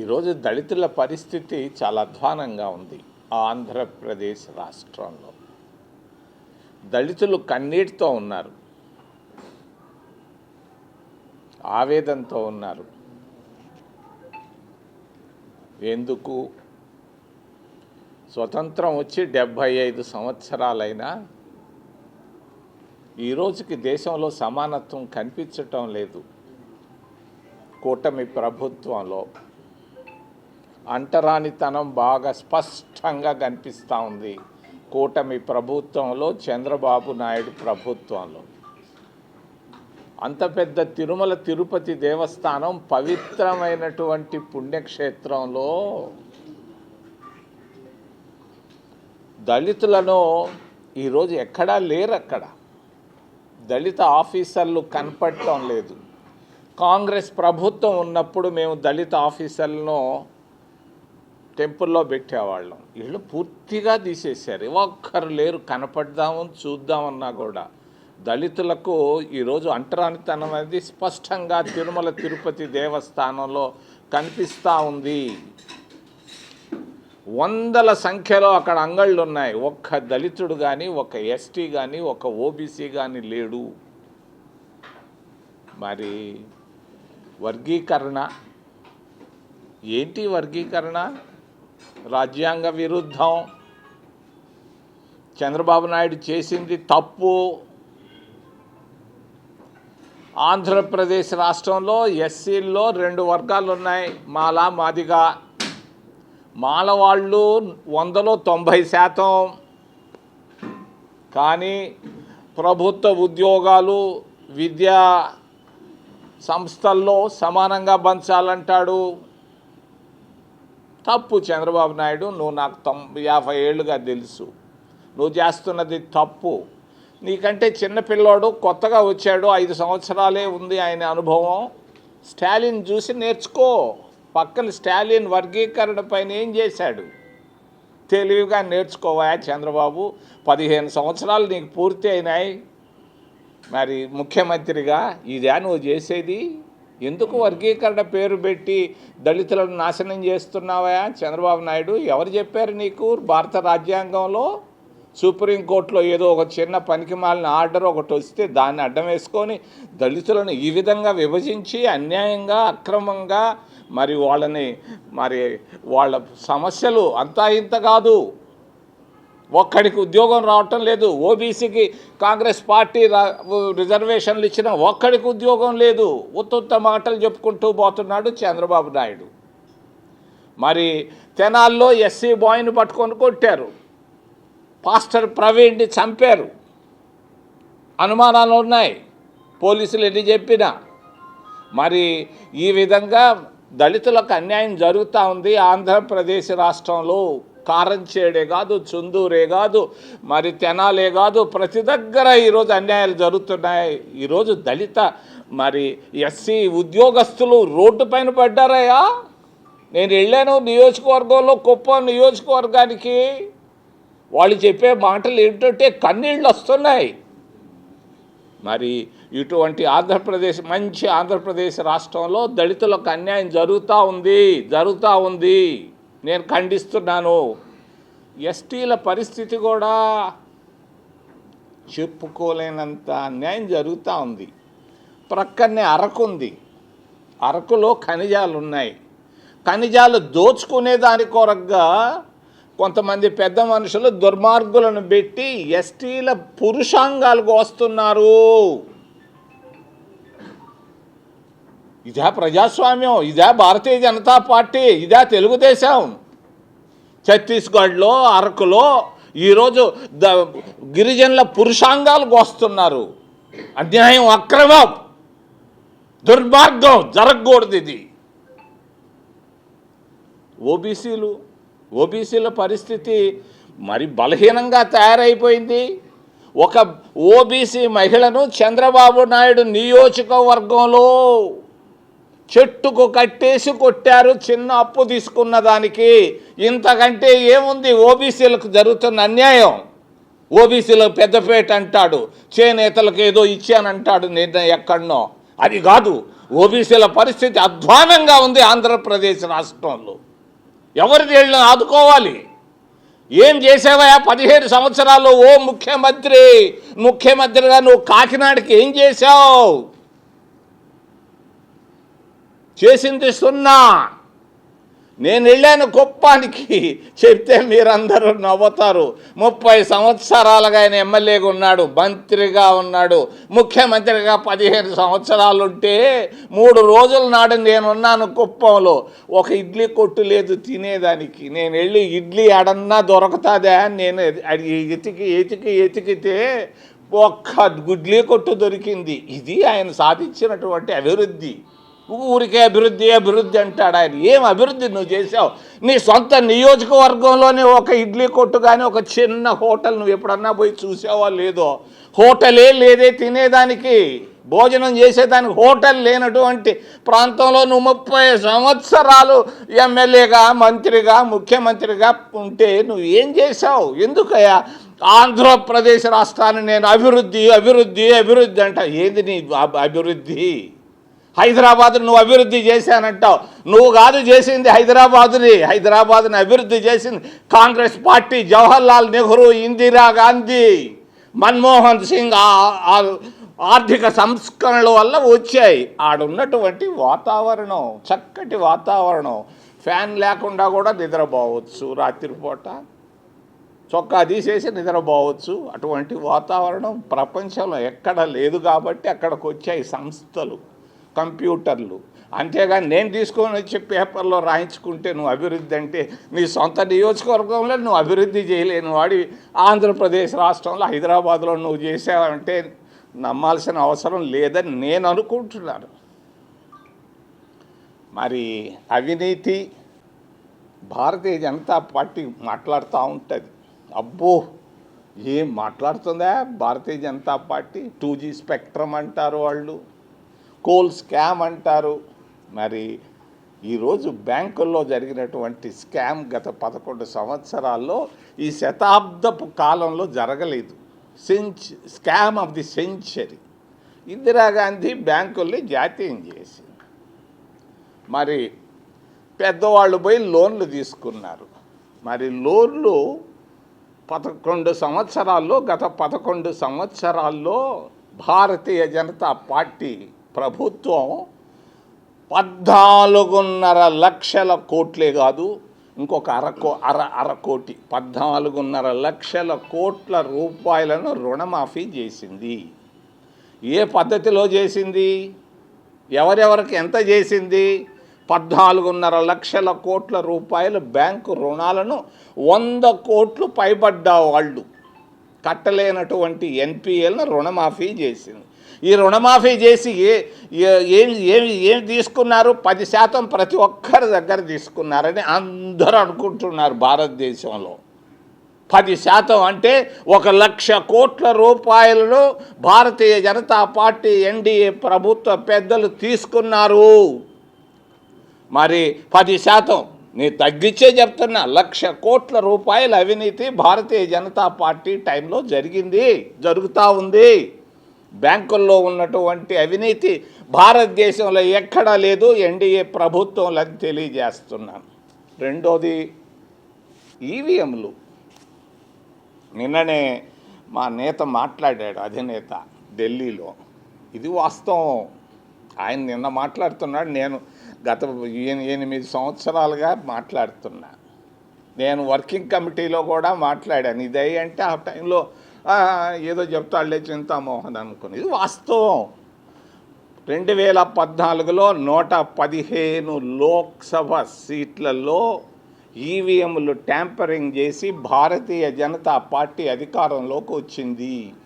ఈరోజు దళితుల పరిస్థితి చాలా అధ్వానంగా ఉంది ఆంధ్రప్రదేశ్ రాష్ట్రంలో. దళితులు కన్నీటితో ఉన్నారు. ఆవేదనతో ఉన్నారు. ఎందుకు? స్వతంత్రం వచ్చి డెబ్భై ఐదు సంవత్సరాలైనా ఈ రోజుకి దేశంలో సమానత్వం కనిపించటం లేదు. కూటమి ప్రభుత్వంలో అంటరానితనం బాగా స్పష్టంగా కనిపిస్తూ ఉంది. కూటమి ప్రభుత్వంలో చంద్రబాబు నాయుడు ప్రభుత్వంలో. అంత పెద్ద తిరుమల తిరుపతి దేవస్థానం పవిత్రమైనటువంటి పుణ్యక్షేత్రంలో దళితులను ఈరోజు ఎక్కడా లేరు అక్కడ దళిత ఆఫీసర్లు కనపడటం లేదు. కాంగ్రెస్ ప్రభుత్వం ఉన్నప్పుడు మేము దళిత ఆఫీసర్లను టెంపుల్లో పెట్టేవాళ్ళం. వీళ్ళు పూర్తిగా తీసేశారు. ఒక్కరు లేరు. కనపడదాము చూద్దామన్నా కూడా. దళితులకు ఈరోజు అంటరానితనం అనేది స్పష్టంగా తిరుమల తిరుపతి దేవస్థానంలో కనిపిస్తూ ఉంది. వందల సంఖ్యలో అక్కడ అంగళ్ళు ఉన్నాయి ఒక్క దళితుడు కానీ ఒక ఎస్టీ కానీ ఒక ఓబీసీ కానీ లేడు. మరి వర్గీకరణ? ఏంటి వర్గీకరణ? రాజ్యాంగ విరుద్ధం. చంద్రబాబు నాయుడు చేసింది తప్పు. ఆంధ్రప్రదేశ్ రాష్ట్రంలో ఎస్సీల్లో రెండు వర్గాలు ఉన్నాయి మాల మాదిగా. మాల వాళ్ళు వందలో తొంభై శాతం. కానీ ప్రభుత్వ ఉద్యోగాలు విద్యా సంస్థల్లో సమానంగా పంచాలంటాడు. తప్పు చంద్రబాబు నాయుడు నువ్వు నాకు తొం యాభై ఏళ్ళుగా తెలుసు. నువ్వు చేస్తున్నది తప్పు. నీకంటే చిన్నపిల్లోడు కొత్తగా వచ్చాడు ఐదు సంవత్సరాలే ఉంది ఆయన అనుభవం. స్టాలిన్ చూసి నేర్చుకో. పక్కన స్టాలిన్ వర్గీకరణ పైన ఏం చేశాడు? తెలివిగా నేర్చుకోవా చంద్రబాబు? పదిహేను సంవత్సరాలు నీకు పూర్తి అయినాయి మరి ముఖ్యమంత్రిగా ఇదా నువ్వు చేసేది? ఎందుకు వర్గీకరణ పేరు పెట్టి దళితులను నాశనం చేస్తున్నావా? చంద్రబాబు నాయుడు ఎవరు చెప్పారు నీకు? భారత రాజ్యాంగంలో సుప్రీంకోర్టులో ఏదో ఒక చిన్న పనికిమాలిన ఆర్డర్ ఒకటి వస్తే దాన్ని అడ్డం వేసుకొని దళితులను ఈ విధంగా విభజించి అన్యాయంగా అక్రమంగా మరి వాళ్ళని మరి వాళ్ళ సమస్యలు అంతా ఇంత కాదు. ఒక్కడికి ఉద్యోగం రావటం లేదు. ఓబీసీకి కాంగ్రెస్ పార్టీ రిజర్వేషన్లు ఇచ్చిన ఒక్కడికి ఉద్యోగం లేదు. ఉత్తుత్త మాటలు చెప్పుకుంటూ పోతున్నాడు చంద్రబాబు నాయుడు. మరి తెనాల్లో ఎస్సీ బాయ్ని పట్టుకొని కొట్టారు. పాస్టర్ ప్రవీణ్ని చంపారు. అనుమానాలు ఉన్నాయి. పోలీసులు ఎన్ని చెప్పినా. మరి ఈ విధంగా దళితులకు అన్యాయం జరుగుతూ ఉంది ఆంధ్రప్రదేశ్ రాష్ట్రంలో. కారంచేడే కాదు చుందూరే కాదు మరి తెనాలే కాదు ప్రతి దగ్గర ఈరోజు అన్యాయాలు జరుగుతున్నాయి. ఈరోజు దళిత మరి ఎస్సీ ఉద్యోగస్తులు రోడ్డు పైన పడ్డారయ్యా. నేను వెళ్ళాను నియోజకవర్గంలో కుప్పం నియోజకవర్గానికి. వాళ్ళు చెప్పే మాటలు ఏంటంటే కన్నీళ్ళు వస్తున్నాయి. మరి ఇటువంటి ఆంధ్రప్రదేశ్ మంచి ఆంధ్రప్రదేశ్ రాష్ట్రంలో దళితులకు అన్యాయం జరుగుతూ ఉంది జరుగుతూ ఉంది. నేను ఖండిస్తున్నాను. ఎస్టీల పరిస్థితి కూడా చెప్పుకోలేనంత అన్యాయం జరుగుతూ ఉంది. ప్రక్కనే అరకు ఉంది. అరకులో ఖనిజాలు ఉన్నాయి ఖనిజాలు దోచుకునే దాని కొరకుగా కొంతమంది పెద్ద మనుషులు దుర్మార్గులను పెట్టి ఎస్టీల పురుషాంగాలకు వస్తున్నారు. ఇదే ప్రజాస్వామ్యం ఇదే భారతీయ జనతా పార్టీ ఇదే తెలుగుదేశం. ఛత్తీస్గఢ్లో అరకులో ఈరోజు ద గిరిజనుల పురుషాంగాలకు వస్తున్నారు అన్యాయం అక్రమం దుర్మార్గం జరగకూడదు ఇది. ఓబీసీలు ఓబీసీల పరిస్థితి మరి బలహీనంగా తయారైపోయింది. ఒక ఓబీసీ మహిళను చంద్రబాబు నాయుడు నియోజకవర్గంలో చెట్టుకు కట్టేసి కొట్టారు చిన్న అప్పు తీసుకున్న దానికి. ఇంతకంటే ఏముంది? ఓబీసీలకు జరుగుతున్న అన్యాయం. ఓబీసీలకు పెద్దపేట అంటాడు చేనేతలకు ఏదో ఇచ్చానంటాడు నేను ఎక్కడనో. అది కాదు ఓబీసీల పరిస్థితి అధ్వానంగా ఉంది ఆంధ్రప్రదేశ్ రాష్ట్రంలో. ఎవరి వీళ్ళని ఆదుకోవాలి. ఏం చేసావా పదిహేడు సంవత్సరాలు ఓ ముఖ్యమంత్రి ముఖ్యమంత్రిగా నువ్వు కాకినాడకి ఏం చేశావు? చేసింది సున్నా. నేను వెళ్ళాను కుప్పానికి చెప్తే మీరందరూ నవ్వుతారు. ముప్పై సంవత్సరాలుగా ఆయన ఎమ్మెల్యేగా ఉన్నాడు మంత్రిగా ఉన్నాడు. ముఖ్యమంత్రిగా పదిహేను సంవత్సరాలు ఉంటే మూడు రోజుల నాడు నేనున్నాను కుప్పంలో. ఒక ఇడ్లీ కొట్టు లేదు తినేదానికి. నేను వెళ్ళి ఇడ్లీ అడన్నా దొరుకుతుందా అని నేను ఎతికి ఎతికి ఎతికితే ఒక్క గుడ్లీ కొట్టు దొరికింది. ఇది ఆయన సాధించినటువంటి అభివృద్ధి. ఊరికే అభివృద్ధి అభివృద్ధి అంటాడు ఆయన. ఏం అభివృద్ధి నువ్వు చేసావు నీ సొంత నియోజకవర్గంలోనే ఒక ఇడ్లీ కొట్టు కానీ ఒక చిన్న హోటల్ నువ్వు ఎప్పుడన్నా పోయి చూసావా లేదో? హోటలే లేదే తినేదానికి. భోజనం చేసేదానికి హోటల్ లేనటువంటి ప్రాంతంలో నువ్వు ముప్పై సంవత్సరాలు ఎమ్మెల్యేగా మంత్రిగా ముఖ్యమంత్రిగా ఉంటే నువ్వు ఏం చేసావు ఎందుకయ్యా? ఆంధ్రప్రదేశ్ రాష్ట్రాన్ని నేను అభివృద్ధి అభివృద్ధి అభివృద్ధి అంట. ఏది నీ అభివృద్ధి? హైదరాబాద్ నువ్వు అభివృద్ధి చేశానంటావు. నువ్వు కాదు చేసింది హైదరాబాద్ని. హైదరాబాద్ని అభివృద్ధి చేసింది కాంగ్రెస్ పార్టీ జవహర్లాల్ నెహ్రూ ఇందిరా గాంధీ. మన్మోహన్ సింగ్ ఆర్థిక సంస్కరణల వల్ల వచ్చాయి. ఆడున్నటువంటి వాతావరణం చక్కటి వాతావరణం. ఫ్యాన్ లేకుండా కూడా నిద్రపోవచ్చు రాత్రిపూట. చొక్కా తీసేసి నిద్రపోవచ్చు. అటువంటి వాతావరణం ప్రపంచంలో ఎక్కడ లేదు కాబట్టి అక్కడికి వచ్చాయి సంస్థలు. కంప్యూటర్లు. అంతేగాని నేను తీసుకొని వచ్చి పేపర్లో రాయించుకుంటే నువ్వు అభివృద్ధి అంటే నీ సొంత నియోజకవర్గంలో నువ్వు అభివృద్ధి చేయలేని వాడి ఆంధ్రప్రదేశ్ రాష్ట్రంలో హైదరాబాద్లో నువ్వు చేసావంటే నమ్మాల్సిన అవసరం లేదని నేను అనుకుంటున్నాను. మరి అవినీతి భారతీయ జనతా పార్టీ మాట్లాడుతూ ఉంటుంది. అబ్బో! ఏం మాట్లాడుతుందా? Bharatiya Janata party two G spectrum అంటారు వాళ్ళు. కోల్ స్కామ్ అంటారు. మరి ఈరోజు బ్యాంకుల్లో జరిగినటువంటి స్కామ్ గత పదకొండు సంవత్సరాల్లో ఈ శతాబ్దపు కాలంలో జరగలేదు. సెంచ్ scam of the century. Indira Gandhi బ్యాంకుల్ని జాతీయం చేసింది. మరి పెద్దవాళ్ళు పోయి లోన్లు తీసుకున్నారు. మరి లోన్లు పదకొండు సంవత్సరాల్లో గత పదకొండు సంవత్సరాల్లో భారతీయ జనతా పార్టీ ప్రభుత్వం పద్నాలుగున్నర లక్షల కోట్లే కాదు ఇంకొక అరకో అర అర కోటి పద్నాలుగున్నర లక్షల కోట్ల రూపాయలను రుణమాఫీ చేసింది. ఏ పద్ధతిలో చేసింది? ఎవరెవరికి ఎంత చేసింది? పద్నాలుగున్నర లక్షల కోట్ల రూపాయల బ్యాంకు రుణాలను వంద కోట్లు పైబడ్డా వాళ్ళు. కట్టలేనటువంటి ఎన్పిఎల్ను రుణమాఫీ చేసింది. ఈ రుణమాఫీ చేసి ఏ ఏ- ఏం ఏమి ఏం తీసుకున్నారు? పది శాతం ప్రతి ఒక్కరి దగ్గర తీసుకున్నారని అందరూ అనుకుంటున్నారు భారతదేశంలో. పది శాతం అంటే ఒక లక్ష కోట్ల రూపాయలను భారతీయ జనతా పార్టీ ఎన్డీఏ ప్రభుత్వ పెద్దలు తీసుకున్నారు. మరి పది శాతం నేను తగ్గించే చెప్తున్నా లక్ష కోట్ల రూపాయల అవినీతి భారతీయ జనతా పార్టీ టైంలో జరిగింది జరుగుతూ ఉంది. బ్యాంకుల్లో ఉన్నటువంటి అవినీతి భారతదేశంలో ఎక్కడా లేదు ఎన్డీఏ ప్రభుత్వంలో తెలియజేస్తున్నాను రెండోది ఈవీఎంలు. నిన్ననే మా నేత మాట్లాడాడు అధినేత ఢిల్లీలో. ఇది వాస్తవం. ఆయన నిన్న మాట్లాడుతున్నాడు నేను గత ఎనిమిది సంవత్సరాలుగా మాట్లాడుతున్నా. నేను వర్కింగ్ కమిటీలో కూడా మాట్లాడాను. ఇదే అంటే ఆ టైంలో ఏదో చెప్తాడులే చింతామోహన్ అనుకుని. ఇది వాస్తవం. రెండు వేల పద్నాలుగులో నూట పదిహేను లోక్సభ సీట్లలో ఈవీఎంలు ట్యాంపరింగ్ చేసి భారతీయ జనతా పార్టీ అధికారంలోకి వచ్చింది.